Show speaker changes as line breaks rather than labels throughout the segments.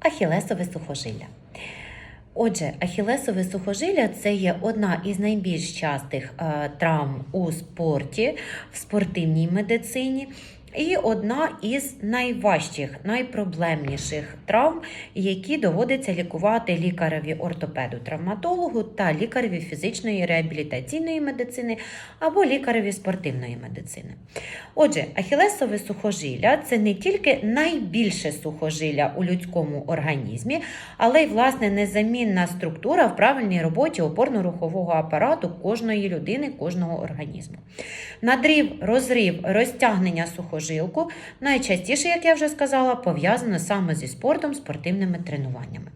Ахілесове сухожилля. Отже, ахілесове сухожилля це є одна із найбільш частих е, травм у спорті, в спортивній медицині. І одна із найважчих, найпроблемніших травм, які доводиться лікувати лікареві ортопеду, травматологу та лікареві фізичної реабілітаційної медицини або лікареві спортивної медицини. Отже, ахілесове сухожилля це не тільки найбільше сухожилля у людському організмі, але й власне незамінна структура в правильній роботі опорно-рухового апарату кожної людини, кожного організму. Надрів, розрив, розтягнення сухожилку найчастіше, як я вже сказала, пов'язано саме зі спортом, спортивними тренуваннями.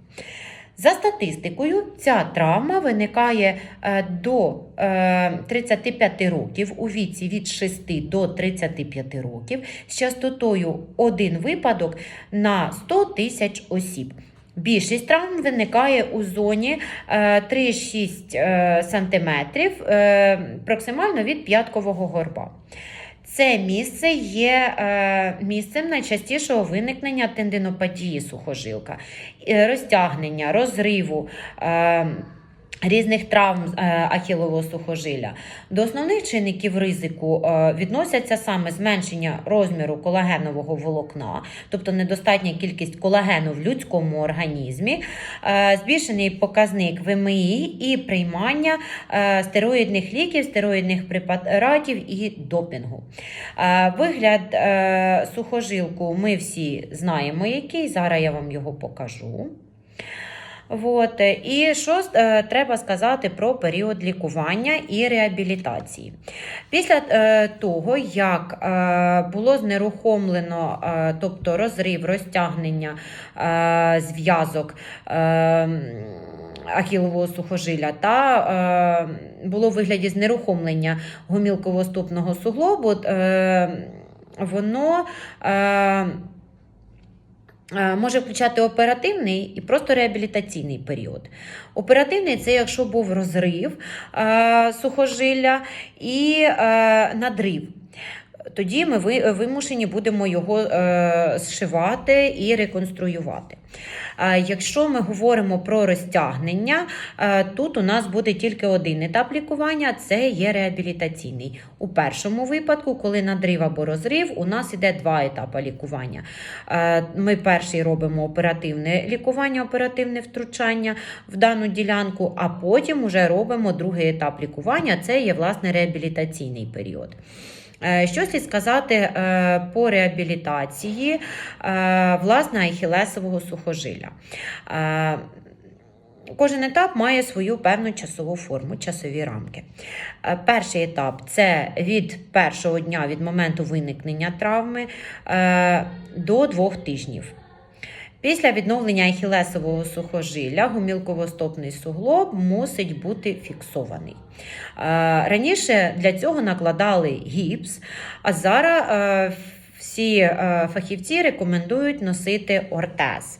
За статистикою, ця травма виникає е, до е, 35 років у віці від 6 до 35 років з частотою один випадок на 100 тисяч осіб. Більшість травм виникає у зоні е, 3-6 е, см е, проксимально від п'яткового горба. Це місце є е, місцем найчастішого виникнення тендинопатії сухожилка, е, розтягнення, розриву. Різних травм е, ахілового сухожилля. До основних чинників ризику е, відносяться саме зменшення розміру колагенового волокна, тобто недостатня кількість колагену в людському організмі, е, збільшений показник ВМІ і приймання стероїдних ліків, стероїдних препаратів і допінгу. Вигляд сухожилку ми всі знаємо, який. Зараз я вам його покажу. От. І що е, треба сказати про період лікування і реабілітації. Після е, того, як е, було знерухомлено, е, тобто розрив, розтягнення е, зв'язок. Е, Ахілового сухожилля та е, було в вигляді знерухомлення гомілково-ступного суглобу, е, воно е, Е, може включати оперативний і просто реабілітаційний період. Оперативний це якщо був розрив е, сухожилля і е, надрив. Тоді ми вимушені будемо його е, зшивати і реконструювати. Е, Якщо ми говоримо про розтягнення, е, тут у нас буде тільки один етап лікування це є реабілітаційний. У першому випадку, коли надрив або розрив, у нас іде два етапи лікування. Е, Ми перший робимо оперативне лікування, оперативне втручання в дану ділянку, а потім вже робимо другий етап лікування це є власне реабілітаційний період. Що слід сказати по реабілітації власне ахілесового сухожилля? Е, Кожен етап має свою певну часову форму, часові рамки. Е, Перший етап це від першого дня від моменту виникнення травми е, до двох тижнів. Після відновлення ахілесового сухожилля гумілково-стопний суглоб мусить бути фіксований. Раніше для цього накладали гіпс, а зараз всі фахівці рекомендують носити ортез.